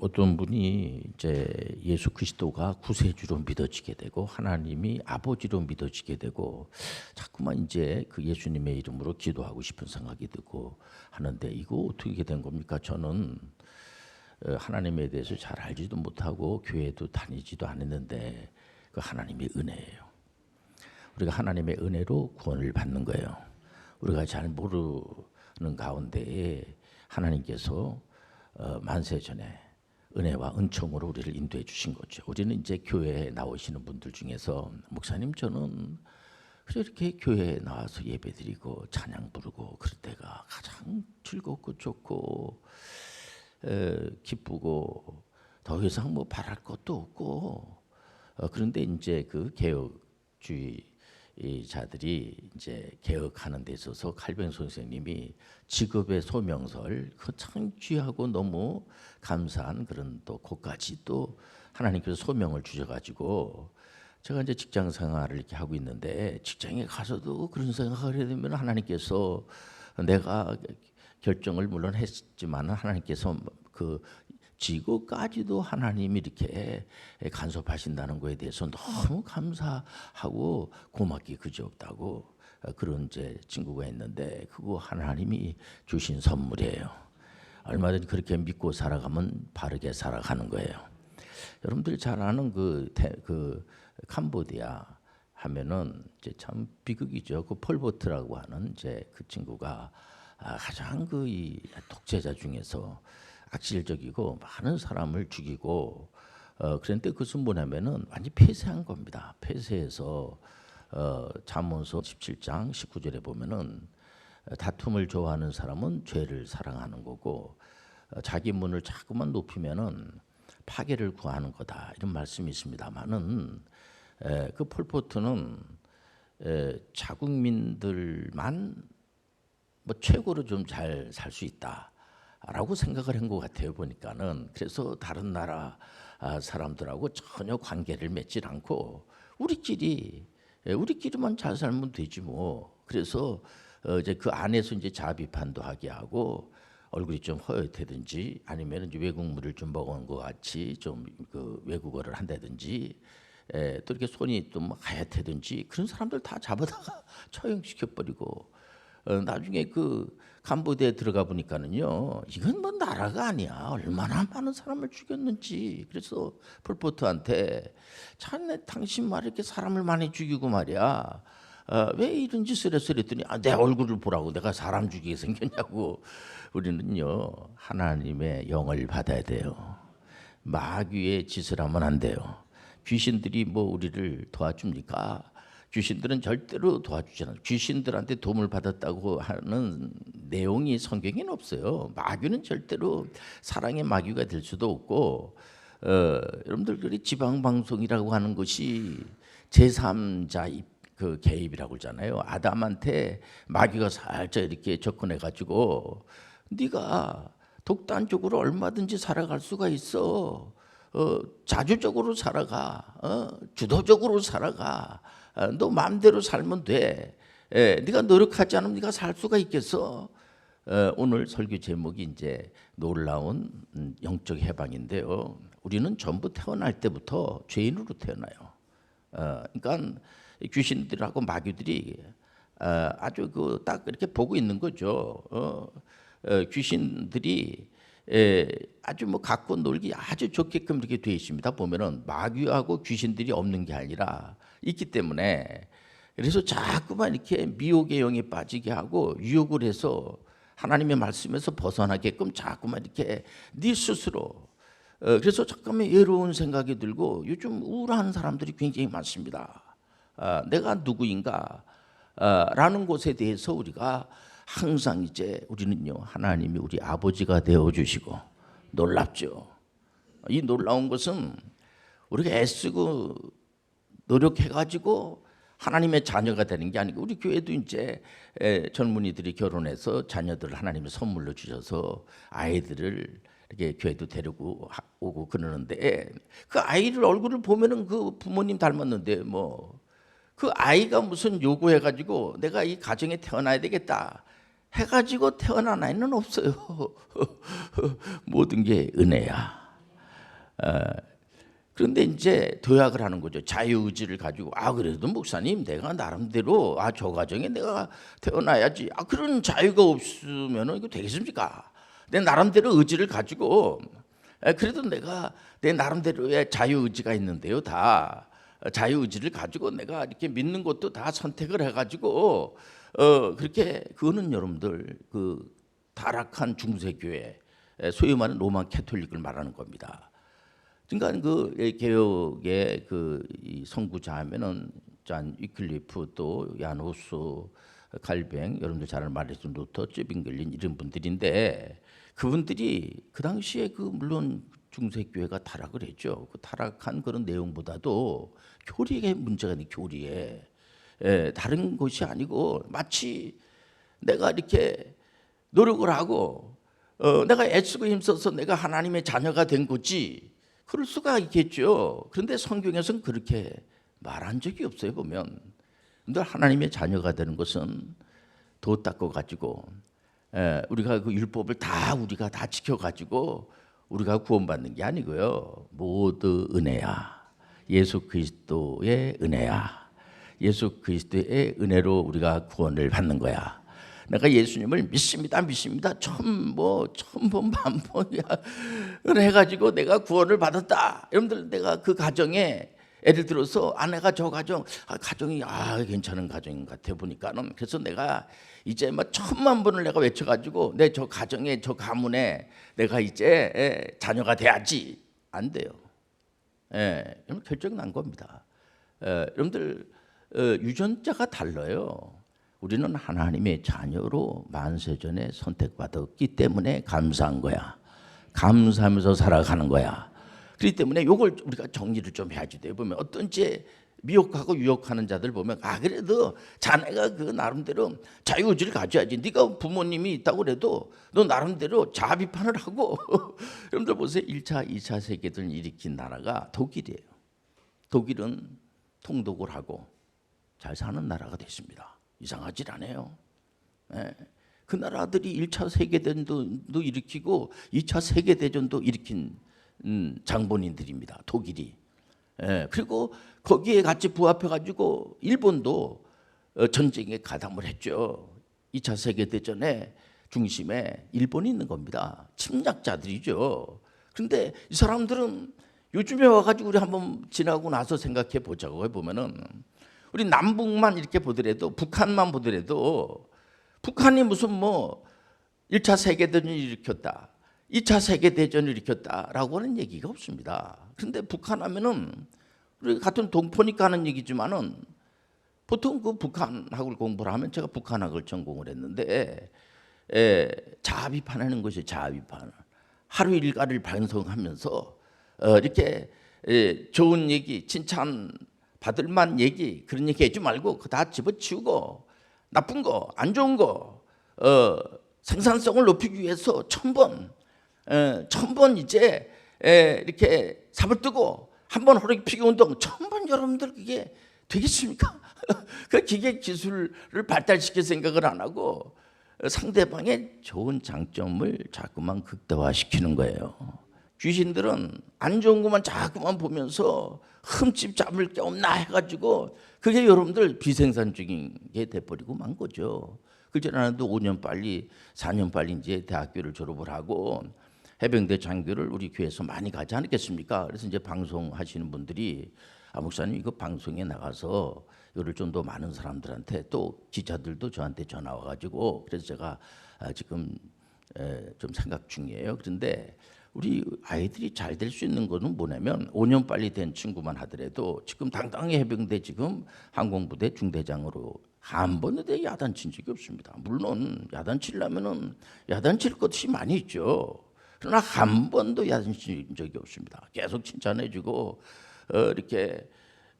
어떤 분이 이제 예수 그리스도가 구세주로 믿어지게 되고 하나님이 아버지로 믿어지게 되고 자꾸만 이제 그 예수님의 이름으로 기도하고 싶은 생각이 들고 하는데 이거 어떻게 된 겁니까? 저는 어, 하나님에 대해서 잘 알지도 못하고 교회도 다니지도 않았는데 그 하나님의 은혜예요. 우리가 하나님의 은혜로 구원을 받는 거예요. 우리가 잘 모르는 가운데에 하나님께서 어, 만세 전에 은혜와 은총으로 우리를 인도해 주신 거죠. 우리는 이제 교회에 나오시는 분들 중에서 목사님 저는 이렇게 교회에 나와서 예배드리고 찬양 부르고 그럴 때가 가장 즐겁고 좋고 에, 기쁘고 더 이상 뭐 바랄 것도 없고 어, 그런데 이제 그 개혁주의 이 자들이 이제 개혁하는 데 있어서 칼뱅 선생님이 직업의 소명설 그참 귀하고 너무 감사한 그런 또 그까지 또 하나님께서 소명을 주셔가지고 제가 이제 직장 생활을 이렇게 하고 있는데 직장에 가서도 그런 생각을 해야 되면 하나님께서 내가 결정을 물론 했지만 하나님께서 그 지구까지도 하나님이 이렇게 간섭하신다는 거에 대해서 너무 감사하고 고맙기 그지없다고 그런 이제 친구가 있는데 그거 하나님이 주신 선물이에요. 얼마든지 그렇게 믿고 살아가면 바르게 살아가는 거예요. 여러분들이 잘 아는 그, 태, 그 캄보디아 하면은 이제 참 비극이죠. 그 폴보트라고 하는 이제 그 친구가 아, 가장 그 이 독재자 중에서 악질적이고 많은 사람을 죽이고 어, 그런데 그것은 뭐냐면은 완전 폐쇄한 겁니다. 폐쇄해서 어, 잠언서 17장 19절에 보면은 어, 다툼을 좋아하는 사람은 죄를 사랑하는 거고 어, 자기 문을 자꾸만 높이면은 파괴를 구하는 거다 이런 말씀이 있습니다만은 에, 그 폴포트는 에, 자국민들만 뭐 최고로 좀 잘 살 수 있다 라고 생각을 한 것 같아요 보니까는. 그래서 다른 나라 아, 사람들하고 전혀 관계를 맺질 않고 우리끼리 예, 우리끼리만 잘 살면 되지 뭐. 그래서 어, 이제 그 안에서 이제 자아 비판도 하게 하고 얼굴이 좀 허옇다든지 아니면 이제 외국물을 좀 먹은 것 같이 좀 그 외국어를 한다든지 에, 또 이렇게 손이 좀 하얗다든지 그런 사람들 다 잡아다가 처형시켜 버리고 어, 나중에 그 캄보디아에 들어가 보니까는요 이건 뭐 나라가 아니야. 얼마나 많은 사람을 죽였는지. 그래서 폴포트한테 자네 당신 말 이렇게 사람을 많이 죽이고 말이야. 어, 왜 이런 짓을 했어 그랬더니 아, 내 얼굴을 보라고 내가 사람 죽이게 생겼냐고. 우리는요 하나님의 영을 받아야 돼요. 마귀의 짓을 하면 안 돼요. 귀신들이 뭐 우리를 도와줍니까? 귀신들은 절대로 도와주지 않아요. 귀신들한테 도움을 받았다고 하는 내용이 성경에는 없어요. 마귀는 절대로 사랑의 마귀가 될 수도 없고 어, 여러분들 그 지방 방송이라고 하는 것이 제3자 그 개입이라고 그러잖아요. 아담한테 마귀가 살짝 이렇게 접근해 가지고 네가 독단적으로 얼마든지 살아갈 수가 있어. 어, 자주적으로 살아가, 어, 주도적으로 살아가. 어, 너 마음대로 살면 돼. 예, 네가 노력하지 않으면 네가 살 수가 있겠어. 어, 오늘 설교 제목이 이제 놀라운 음, 영적 해방인데요. 우리는 전부 태어날 때부터 죄인으로 태어나요. 어, 그러니까 귀신들하고 마귀들이 어, 아주 그 딱 이렇게 보고 있는 거죠. 어, 어, 귀신들이 에, 아주 뭐 갖고 놀기 아주 좋게끔 이렇게 되어 있습니다. 보면은 마귀하고 귀신들이 없는 게 아니라 있기 때문에 그래서 자꾸만 이렇게 미혹의 영에 빠지게 하고 유혹을 해서 하나님의 말씀에서 벗어나게끔 자꾸만 이렇게 네 스스로 어, 그래서 잠깐만 외로운 생각이 들고 요즘 우울한 사람들이 굉장히 많습니다. 아, 내가 누구인가? 아, 라는 것에 대해서 우리가 항상 이제 우리는요 하나님이 우리 아버지가 되어 주시고 놀랍죠. 이 놀라운 것은 우리가 애쓰고 노력해가지고 하나님의 자녀가 되는 게 아니고 우리 교회도 이제 젊은이들이 결혼해서 자녀들을 하나님의 선물로 주셔서 아이들을 이렇게 교회도 데리고 오고 그러는데 그 아이를 얼굴을 보면은 그 부모님 닮았는데 뭐 그 아이가 무슨 요구해가지고 내가 이 가정에 태어나야 되겠다 해가지고 태어난 아이는 없어요. 모든 게 은혜야. 그런데 이제 도약을 하는 거죠. 자유의지를 가지고 아 그래도 목사님 내가 나름대로 아 저 가정에 내가 태어나야지. 아 그런 자유가 없으면은 이거 되겠습니까? 내 나름대로 의지를 가지고 에, 그래도 내가 내 나름대로의 자유의지가 있는데요. 다 자유의지를 가지고 내가 이렇게 믿는 것도 다 선택을 해가지고 어 그렇게 그거는 여러분들 그 타락한 중세교회 에, 소위 말하는 로마 캐톨릭을 말하는 겁니다. 그러니까 그 개혁의 그이 선구자 하면은 짠 위클리프 또 야노스 갈뱅 여러분들 잘 말했던 루터 쯔빙글린 이런 분들인데 그분들이 그 당시에 그 물론 중세교회가 타락을 했죠. 그 타락한 그런 내용보다도 교리의 문제가 있는 교리에 예, 다른 것이 아니고 마치 내가 이렇게 노력을 하고 어, 내가 애쓰고 힘써서 내가 하나님의 자녀가 된 거지 그럴 수가 있겠죠. 그런데 성경에서는 그렇게 말한 적이 없어요 보면. 근데 하나님의 자녀가 되는 것은 도 닦고 가지고 에, 우리가 그 율법을 다 우리가 다 지켜 가지고 우리가 구원받는 게 아니고요. 모두 은혜야. 예수 그리스도의 은혜야. 예수 그리스도의 은혜로 우리가 구원을 받는 거야. 내가 예수님을 믿습니다, 믿습니다. 처음 뭐 처음 본 반번이야. 해가지고 내가 구원을 받았다. 여러분들 내가 그 가정에 예를 들어서 아내가 저 가정 아, 가정이 아 괜찮은 가정인 것 같아 보니까는 그래서 내가 이제 뭐 천만 번을 내가 외쳐가지고 내 저 가정에 저 가문에 내가 이제 예, 자녀가 돼야지 안 돼요. 예, 결정 난 겁니다. 예, 여러분들 어, 유전자가 달라요. 우리는 하나님의 자녀로 만세전에 선택받았기 때문에 감사한 거야. 감사하면서 살아가는 거야. 그렇기 때문에 이걸 우리가 정리를 좀 해야지. 돼 보면 어떤지 미혹하고 유혹하는 자들 보면 아 그래도 자네가 그 나름대로 자유의지를 가져야지. 네가 부모님이 있다고 그래도 너 나름대로 자아 비판을 하고. 여러분들 보세요. 1차 2차 세계대전을 일으킨 나라가 독일이에요. 독일은 통독을 하고 잘 사는 나라가 됐습니다 이상하질 않아요 예. 그 나라들이 1차 세계대전도 일으키고 2차 세계대전도 일으킨 음, 장본인들입니다. 독일이. 예, 그리고 거기에 같이 부합해 가지고 일본도 어, 전쟁에 가담을 했죠. 2차 세계 대전에 중심에 일본이 있는 겁니다. 침략자들이죠. 그런데 이 사람들은 요즘에 와가지고 우리 한번 지나고 나서 생각해 보자고 해보면은 우리 남북만 이렇게 보더라도 북한만 보더라도 북한이 무슨 뭐 1차 세계대전을 일으켰다. 2차 세계대전을 일으켰다라고 하는 얘기가 없습니다. 그런데 북한 하면은 우리 같은 동포니까 하는 얘기지만은 보통 그 북한학을 공부를 하면 제가 북한학을 전공을 했는데 에, 자비판하는 것이 자비판. 하루 일과를 반성하면서 어, 이렇게 에, 좋은 얘기, 칭찬 받을 만 얘기 그런 얘기 하지 말고 그 다 집어치우고 나쁜 거, 안 좋은 거 어, 생산성을 높이기 위해서 천번 어, 천번 이제 에, 이렇게 삽을 뜨고 한 번 호르기 피기 운동 천번 여러분들 그게 되겠습니까? 그 기계 기술을 발달시킬 생각을 안 하고 상대방의 좋은 장점을 자꾸만 극대화시키는 거예요. 귀신들은 안 좋은 것만 자꾸만 보면서 흠집 잡을 게 없나 해가지고 그게 여러분들 비생산적인 게 돼버리고 만 거죠. 그전 않아도 5년 빨리 4년 빨리 이제 대학교를 졸업을 하고 해병대 장교를 우리 교회에서 많이 가지 않았겠습니까? 그래서 이제 방송하시는 분들이 아 목사님 이거 방송에 나가서 이거를 좀 더 많은 사람들한테 또 기자들도 저한테 전화 와가지고 그래서 제가 아, 지금 에, 좀 생각 중이에요. 그런데 우리 아이들이 잘 될 수 있는 거는 뭐냐면 5년 빨리 된 친구만 하더라도 지금 당당히 해병대 지금 항공부대 중대장으로 한 번도 야단친 적이 없습니다. 물론 야단치려면은 야단칠 것이 많이 있죠. 그러나 한 번도 야단친 적이 없습니다. 계속 칭찬해주고 어, 이렇게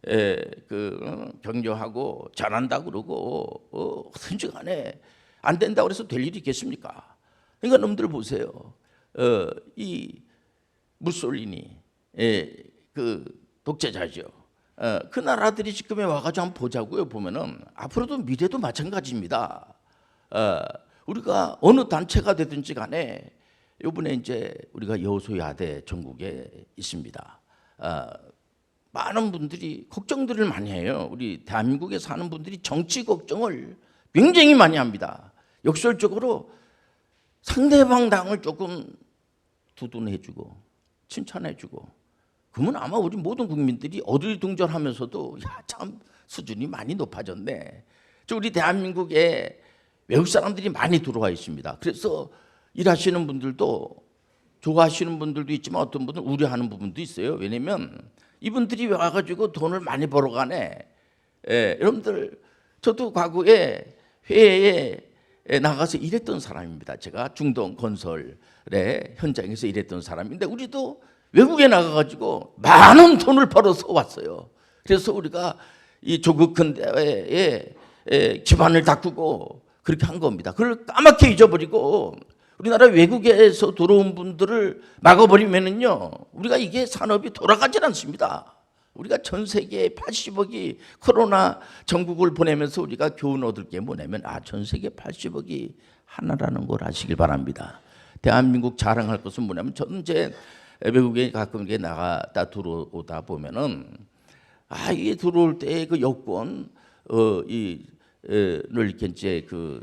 에, 그 어, 격려하고 잘한다 그러고 어, 어떤지 간에 안 된다 그래서 될 일이 있겠습니까? 그러니까 놈들 보세요. 어, 이 무솔리니 예, 그 독재자죠. 어, 그 나라들이 지금에 와가지고 한번 보자고요. 보면은 앞으로도 미래도 마찬가지입니다. 어, 우리가 어느 단체가 되든지 간에 요번에 이제 우리가 여호수야대 전국에 있습니다. 아, 많은 분들이 걱정들을 많이 해요. 우리 대한민국에 사는 분들이 정치 걱정을 굉장히 많이 합니다. 역설적으로 상대방 당을 조금 두둔해주고 칭찬해주고 그러면 아마 우리 모든 국민들이 어들둥절하면서도 야 참 수준이 많이 높아졌네. 저 우리 대한민국에 외국 사람들이 많이 들어와 있습니다. 그래서 일하시는 분들도 좋아하시는 분들도 있지만 어떤 분들은 우려하는 부분도 있어요. 왜냐면 이분들이 와가지고 돈을 많이 벌어가네. 예, 여러분들 저도 과거에 회에 나가서 일했던 사람입니다. 제가 중동 건설의 현장에서 일했던 사람인데 우리도 외국에 나가가지고 많은 돈을 벌어서 왔어요. 그래서 우리가 이 조국 근대에 기반을 닦고 그렇게 한 겁니다. 그걸 까맣게 잊어버리고 우리나라 외국에서 들어온 분들을 막아버리면은요, 우리가 이게 산업이 돌아가질 않습니다. 우리가 전 세계 80억이 코로나 전국을 보내면서 우리가 교훈 얻을 게 뭐냐면 아, 전 세계 80억이 하나라는 걸 아시길 바랍니다. 대한민국 자랑할 것은 뭐냐면 저는 이제 외국에 가끔 이렇게 나가다 들어오다 보면은 아, 이게 들어올 때 그 여권 어이를 이렇게 이제 그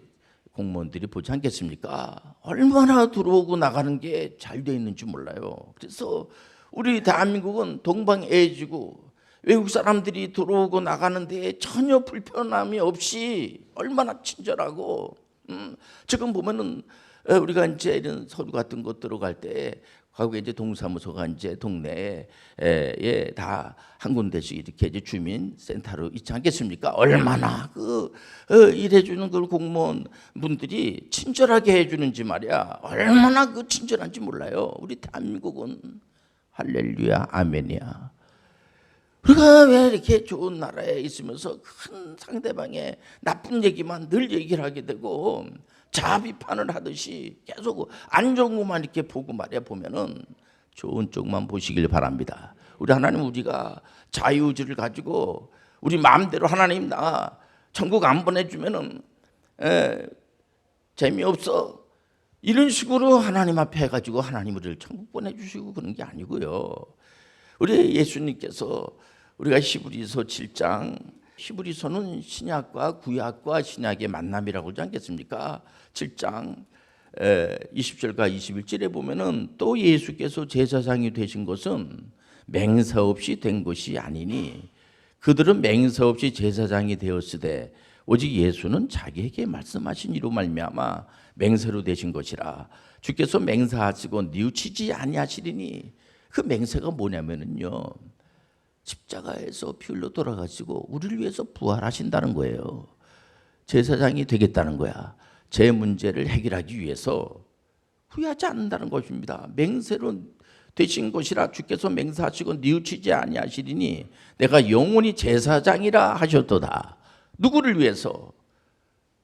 공무원들이 보지 않겠습니까? 얼마나 들어오고 나가는 게 잘 돼 있는지 몰라요. 그래서 우리 대한민국은 동방애지고 외국 사람들이 들어오고 나가는데 전혀 불편함이 없이 얼마나 친절하고 음, 지금 보면은 에, 우리가 이제 이런 서류 같은 거 들어갈 때 과거에 이제 동사무소가 이제 동네에 에, 예, 다 한 군데씩 이렇게 이제 주민 센터로 있지 않겠습니까? 얼마나 그 어, 일해주는 그 공무원 분들이 친절하게 해주는지 말이야. 얼마나 그 친절한지 몰라요. 우리 대한민국은 할렐루야 아멘이야. 우리가 왜 이렇게 좋은 나라에 있으면서 큰 상대방의 나쁜 얘기만 늘 얘기를 하게 되고 자아 비판을 하듯이 계속 안 좋은 것만 이렇게 보고 말이야 보면은 좋은 쪽만 보시길 바랍니다. 우리 하나님 우리가 자유의지를 가지고 우리 마음대로 하나님 나 천국 안 보내주면은 에, 재미없어 이런 식으로 하나님 앞에 해가지고 하나님 우리를 천국 보내주시고 그런 게 아니고요. 우리 예수님께서 우리가 히브리서 7장 히브리서는 신약과 구약과 신약의 만남이라고 그러지 않겠습니까? 7장 20절과 21절에 보면은 또 예수께서 제사장이 되신 것은 맹사 없이 된 것이 아니니 그들은 맹사 없이 제사장이 되었으되 오직 예수는 자기에게 말씀하신 이로 말미암아 맹세로 되신 것이라 주께서 맹사하시고 뉘우치지 아니하시리니 그 맹세가 뭐냐면은요 십자가에서 피 흘러 돌아가시고 우리를 위해서 부활하신다는 거예요. 제사장이 되겠다는 거야. 제 문제를 해결하기 위해서 후회하지 않는다는 것입니다. 맹세로 되신 것이라 주께서 맹세하시고 뉘우치지 아니하시리니 내가 영원히 제사장이라 하셨도다. 누구를 위해서?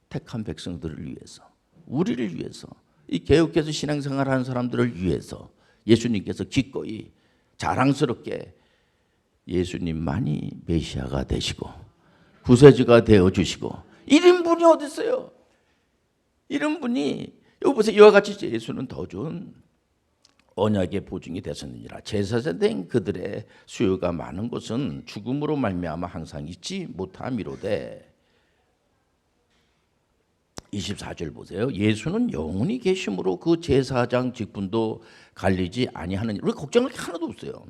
택한 백성들을 위해서. 우리를 위해서. 이 개혁해서 신앙생활하는 사람들을 위해서 예수님께서 기꺼이 자랑스럽게 예수님만이 메시아가 되시고 구세주가 되어 주시고 이런 분이 어디 있어요? 이런 분이 여기 보세요. 이와 같이 예수는 더 좋은 언약의 보증이 되셨느니라. 제사장 된 그들의 수요가 많은 것은 죽음으로 말미암아 항상 있지 못함이로되 24절 보세요. 예수는 영원히 계심으로 그 제사장 직분도 갈리지 아니하는 우리 걱정할 게 하나도 없어요.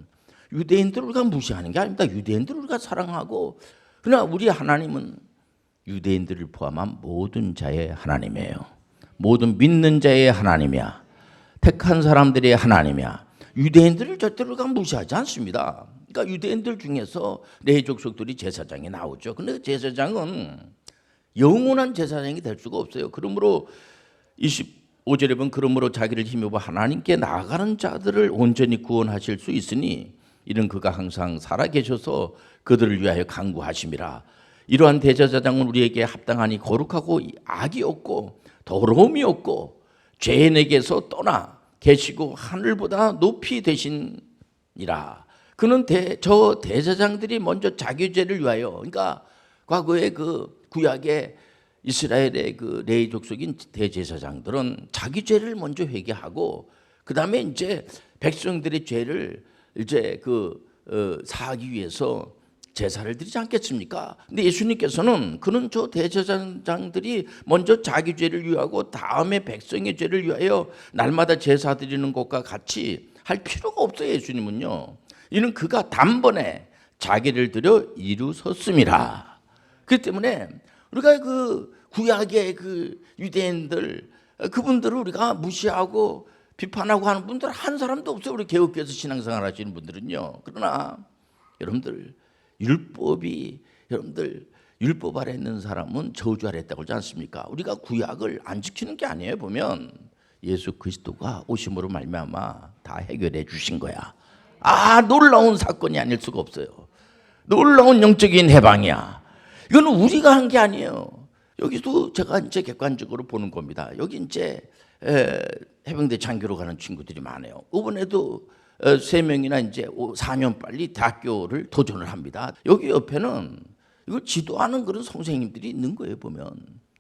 유대인들을 우리가 무시하는 게 아닙니다. 유대인들을 우리가 사랑하고 그러나 우리 하나님은 유대인들을 포함한 모든 자의 하나님이에요. 모든 믿는 자의 하나님이야. 택한 사람들의 하나님이야. 유대인들을 절대로 우리가 무시하지 않습니다. 그러니까 유대인들 중에서 내 족속들이 제사장이 나오죠. 근데 제사장은 영원한 제사장이 될 수가 없어요. 그러므로 25절에 보면 그러므로 자기를 힘입어 하나님께 나아가는 자들을 온전히 구원하실 수 있으니 이는 그가 항상 살아 계셔서 그들을 위하여 강구하심이라. 이러한 대제사장은 우리에게 합당하니 거룩하고 악이 없고 더러움이 없고 죄인에게서 떠나 계시고 하늘보다 높이 되신이라. 그는 대, 저 대제사장들이 먼저 자기 죄를 위하여 그러니까 과거에 그 구약의 이스라엘의 그 레이 족속인 대제사장들은 자기 죄를 먼저 회개하고 그 다음에 이제 백성들의 죄를 이제 그 어, 사하기 위해서 제사를 드리지 않겠습니까? 근데 예수님께서는 그는 저 대제사장들이 먼저 자기 죄를 위하고 다음에 백성의 죄를 위하여 날마다 제사 드리는 것과 같이 할 필요가 없어요. 예수님은요. 이는 그가 단번에 자기를 들여 이루셨음이라. 그렇기 때문에 우리가 그 구약의 그 유대인들 그분들을 우리가 무시하고 비판하고 하는 분들 한 사람도 없어요. 우리 개혁교에서 신앙생활 하시는 분들은요. 그러나 여러분들 율법이 여러분들 율법 아래 있는 사람은 저주 아래 있다고 그러지 않습니까? 우리가 구약을 안 지키는 게 아니에요. 보면 예수 그리스도가 오심으로 말미암아 다 해결해 주신 거야. 아 놀라운 사건이 아닐 수가 없어요. 놀라운 영적인 해방이야. 이거는 우리가 한 게 아니에요. 여기도 제가 이제 객관적으로 보는 겁니다. 여기 이제 에, 해병대 장교로 가는 친구들이 많아요. 이번에도 어, 세 명이나 이제 4년 빨리 대학교를 도전을 합니다. 여기 옆에는 이걸 지도하는 그런 선생님들이 있는 거예요 보면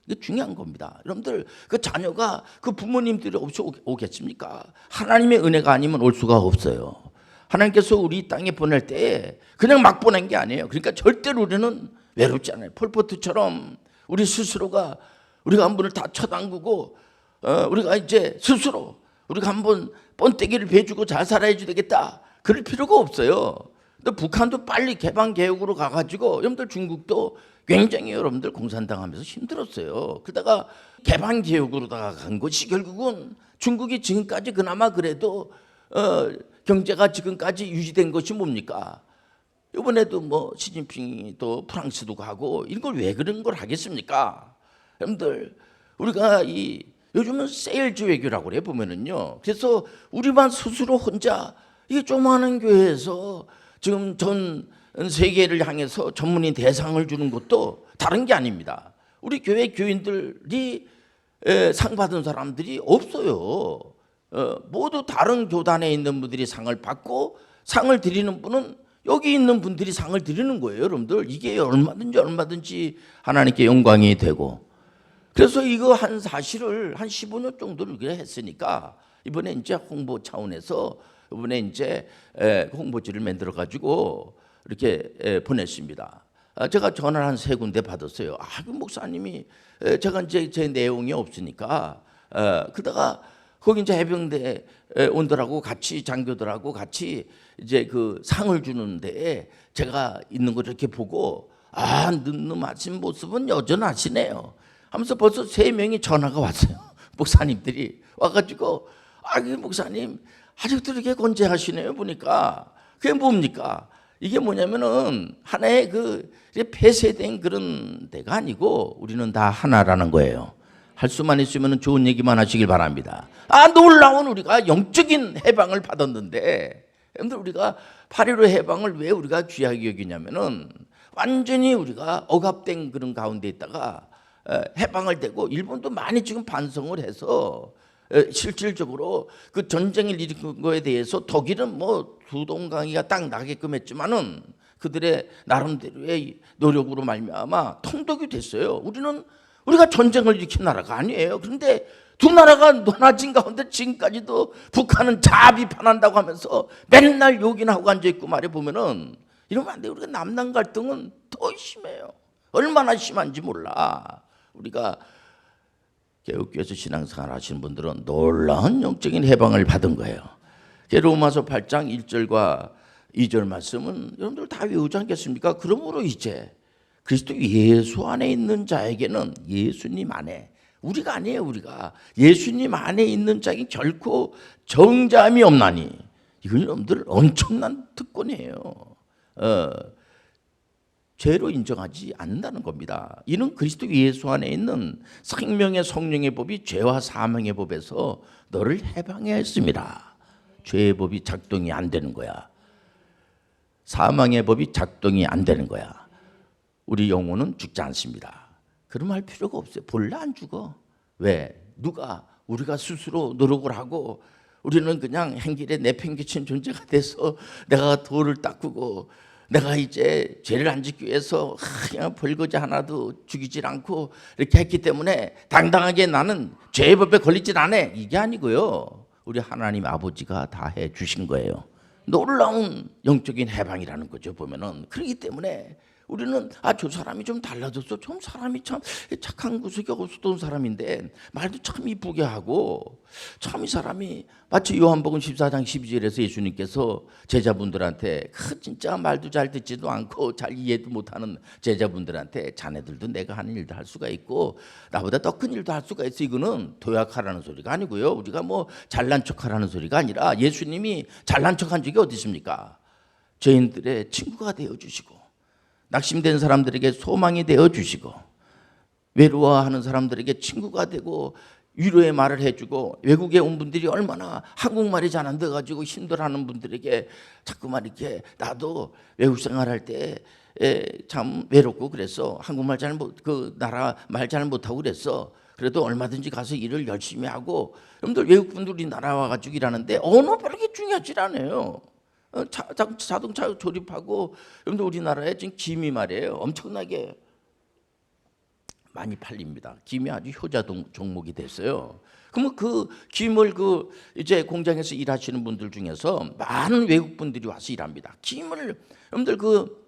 이게 중요한 겁니다. 여러분들 그 자녀가 그 부모님들이 없이 오- 오겠습니까? 하나님의 은혜가 아니면 올 수가 없어요. 하나님께서 우리 이 땅에 보낼 때 그냥 막 보낸 게 아니에요. 그러니까 절대로 우리는 외롭지 않아요. 폴포트처럼 우리 스스로가 우리가 한 분을 다 쳐담그고 어, 우리가 이제 스스로 우리가 한번 번떼기를 베주고 잘 살아야지 되겠다. 그럴 필요가 없어요. 근데 북한도 빨리 개방 개혁으로 가가지고 여러분들 중국도 굉장히 여러분들 공산당하면서 힘들었어요. 그러다가 개방 개혁으로다가 간 것이 결국은 중국이 지금까지 그나마 그래도 어, 경제가 지금까지 유지된 것이 뭡니까? 이번에도 뭐 시진핑이 또 프랑스도 가고 이런 걸왜 그런 걸 하겠습니까? 여러분들 우리가 이 요즘은 세일즈 외교라고 그래 보면은요. 그래서 우리만 스스로 혼자 이 조그마한 교회에서 지금 전 세계를 향해서 전문인 대상을 주는 것도 다른 게 아닙니다. 우리 교회 교인들이 에, 상 받은 사람들이 없어요. 어, 모두 다른 교단에 있는 분들이 상을 받고 상을 드리는 분은 여기 있는 분들이 상을 드리는 거예요, 여러분들. 이게 얼마든지 얼마든지 하나님께 영광이 되고. 그래서 이거 한 사실을 한 15년 정도를 그래 했으니까 이번에 이제 홍보 차원에서 이번에 이제 에, 홍보지를 만들어 가지고 이렇게 에, 보냈습니다. 아, 제가 전화를 한 세 군데 받았어요. 아, 그 목사님이 에, 제가 이제 제 내용이 없으니까 어, 그다가 거기 이제 해병대 에, 온들하고 같이 장교들하고 같이 이제 그 상을 주는데 제가 있는 걸 이렇게 보고 아 늠름하신 모습은 여전하시네요. 하면서 벌써 세 명이 전화가 왔어요. 목사님들이 와가지고 아, 이 목사님 아직도 이렇게 건재하시네요. 보니까 그게 뭡니까? 이게 뭐냐면은 하나의 그 폐쇄된 그런 데가 아니고 우리는 다 하나라는 거예요. 할 수만 있으면 좋은 얘기만 하시길 바랍니다. 아 놀라운 우리가 영적인 해방을 받았는데 여러분들 우리가 8.15 해방을 왜 우리가 귀하게 여기냐면은 완전히 우리가 억압된 그런 가운데 있다가 에, 해방을 되고 일본도 많이 지금 반성을 해서 에, 실질적으로 그 전쟁을 일으킨 거에 대해서 독일은 뭐 두동강이가 딱 나게끔 했지만은 그들의 나름대로의 노력으로 말미암아 통독이 됐어요. 우리는 우리가 전쟁을 일으킨 나라가 아니에요. 그런데 두 나라가 논하진 가운데 지금까지도 북한은 자 비판한다고 하면서 맨날 욕이나 하고 앉아 있고 말해 보면은 이러면 안 돼. 우리가 남남 갈등은 더 심해요. 얼마나 심한지 몰라. 우리가 개혁교에서 신앙생활 하시는 분들은 놀라운 영적인 해방을 받은 거예요. 그 로마서 8장 1절과 2절 말씀은 여러분들 다 외우지 않겠습니까? 그러므로 이제 그리스도 예수 안에 있는 자에게는 예수님 안에 우리가 아니에요 우리가 예수님 안에 있는 자에게 결코 정잠이 없나니 이건 여러분들 엄청난 특권이에요. 어, 죄로 인정하지 않는다는 겁니다. 이는 그리스도 예수 안에 있는 생명의 성령의 법이 죄와 사망의 법에서 너를 해방해 했습니다. 죄의 법이 작동이 안 되는 거야. 사망의 법이 작동이 안 되는 거야. 우리 영혼은 죽지 않습니다. 그럼 할 필요가 없어요. 본래 안 죽어. 왜? 누가 우리가 스스로 노력을 하고 우리는 그냥 행길에 내팽개친 존재가 돼서 내가 돌을 닦고 내가 이제 죄를 안 짓기 위해서 그냥 벌거지 하나도 죽이질 않고 이렇게 했기 때문에 당당하게 나는 죄의 법에 걸리질 않아. 이게 아니고요. 우리 하나님 아버지가 다 해 주신 거예요. 놀라운 영적인 해방이라는 거죠 보면은 그렇기 때문에 우리는 아 저 사람이 좀 달라졌어. 좀 사람이 참 착한 구석이 없었던 사람인데 말도 참 이쁘게 하고 참 이 사람이 마치 요한복음 14장 12절에서 예수님께서 제자분들한테 그 진짜 말도 잘 듣지도 않고 잘 이해도 못하는 제자분들한테 자네들도 내가 하는 일도 할 수가 있고 나보다 더 큰 일도 할 수가 있어. 이거는 도약하라는 소리가 아니고요. 우리가 뭐 잘난 척하라는 소리가 아니라 예수님이 잘난 척한 적이 어디 있습니까? 죄인들의 친구가 되어 주시고 낙심된 사람들에게 소망이 되어 주시고 외로워하는 사람들에게 친구가 되고 위로의 말을 해주고 외국에 온 분들이 얼마나 한국말이 잘 안 돼가지고 힘들어하는 분들에게 자꾸만 이렇게 나도 외국 생활할 때 참 외롭고 그래서 한국말 잘 못 그 나라 말 잘 못하고 그랬어 그래도 얼마든지 가서 일을 열심히 하고 여러분들 외국 분들이 나라 와가지고 일하는데 언어 별게 중요하지 않아요. 어, 자, 자, 자 동차 조립하고 여러분들 우리나라에 지금 김이 말이에요 엄청나게 많이 팔립니다. 김이 아주 효자 동- 종목이 됐어요. 그러면 그 김을 그 이제 공장에서 일하시는 분들 중에서 많은 외국 분들이 와서 일합니다. 김을 여러분들 그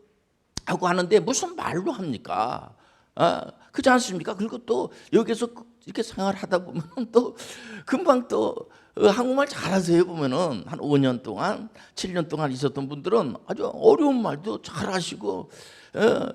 하고 하는데 무슨 말로 합니까? 아, 그렇지 않습니까? 그리고 또 여기서 그 이렇게 생활하다 보면 또 금방 또 어, 한국말 잘하세요 보면은 한 5년 동안 7년 동안 있었던 분들은 아주 어려운 말도 잘하시고 어,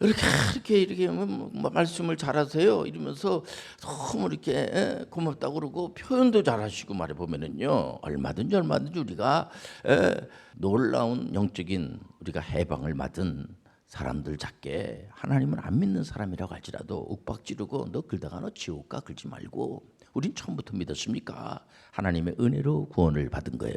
이렇게 이렇게 이렇게 뭐, 뭐 말씀을 잘하세요 이러면서 너무 이렇게 에, 고맙다고 그러고 표현도 잘하시고 말해 보면은요 얼마든지 얼마든지 우리가 에, 놀라운 영적인 우리가 해방을 받은 사람들 작게 하나님을 안 믿는 사람이라고 할지라도 윽박 지르고 너 글다가 너 지옥 가 그러지 말고 우린 처음부터 믿었습니까? 하나님의 은혜로 구원을 받은 거예요.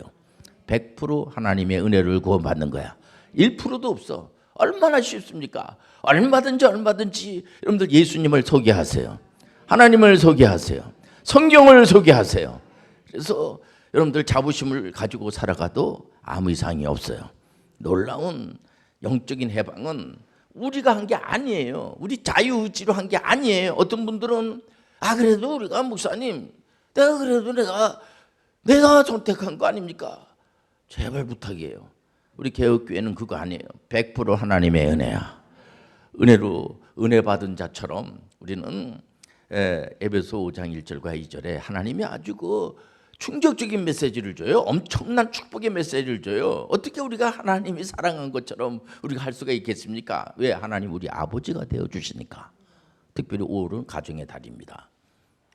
100% 하나님의 은혜를 구원받는 거야. 1%도 없어. 얼마나 쉽습니까? 얼마든지 얼마든지 여러분들 예수님을 소개하세요. 하나님을 소개하세요. 성경을 소개하세요. 그래서 여러분들 자부심을 가지고 살아가도 아무 이상이 없어요. 놀라운 영적인 해방은 우리가 한 게 아니에요. 우리 자유의지로 한 게 아니에요. 어떤 분들은 아 그래도 우리가 목사님 내가 그래도 내가 내가 선택한 거 아닙니까? 제발 부탁이에요. 우리 개혁교회는 그거 아니에요. 100% 하나님의 은혜야. 은혜로 은혜 받은 자처럼 우리는 에, 에베소 5장 1절과 2절에 하나님이 아주 그 충격적인 메시지를 줘요. 엄청난 축복의 메시지를 줘요. 어떻게 우리가 하나님이 사랑한 것처럼 우리가 할 수가 있겠습니까? 왜 하나님 우리 아버지가 되어 주시니까. 특별히 5월은 가정의 달입니다.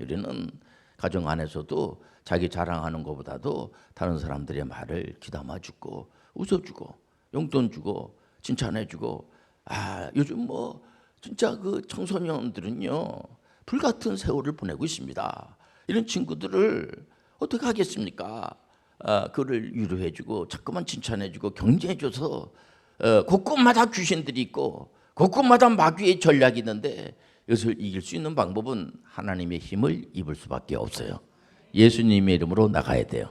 우리는 가정 안에서도 자기 자랑하는 것보다도 다른 사람들의 말을 귀담아 주고 웃어 주고 용돈 주고 칭찬해 주고 아 요즘 뭐 진짜 그 청소년들은요 불같은 세월을 보내고 있습니다. 이런 친구들을 어떻게 하겠습니까? 아, 그를 위로해주고 자꾸만 칭찬해주고 경제해줘서 어, 곳곳마다 귀신들이 있고 곳곳마다 마귀의 전략이 있는데 이것을 이길 수 있는 방법은 하나님의 힘을 입을 수밖에 없어요. 예수님의 이름으로 나가야 돼요.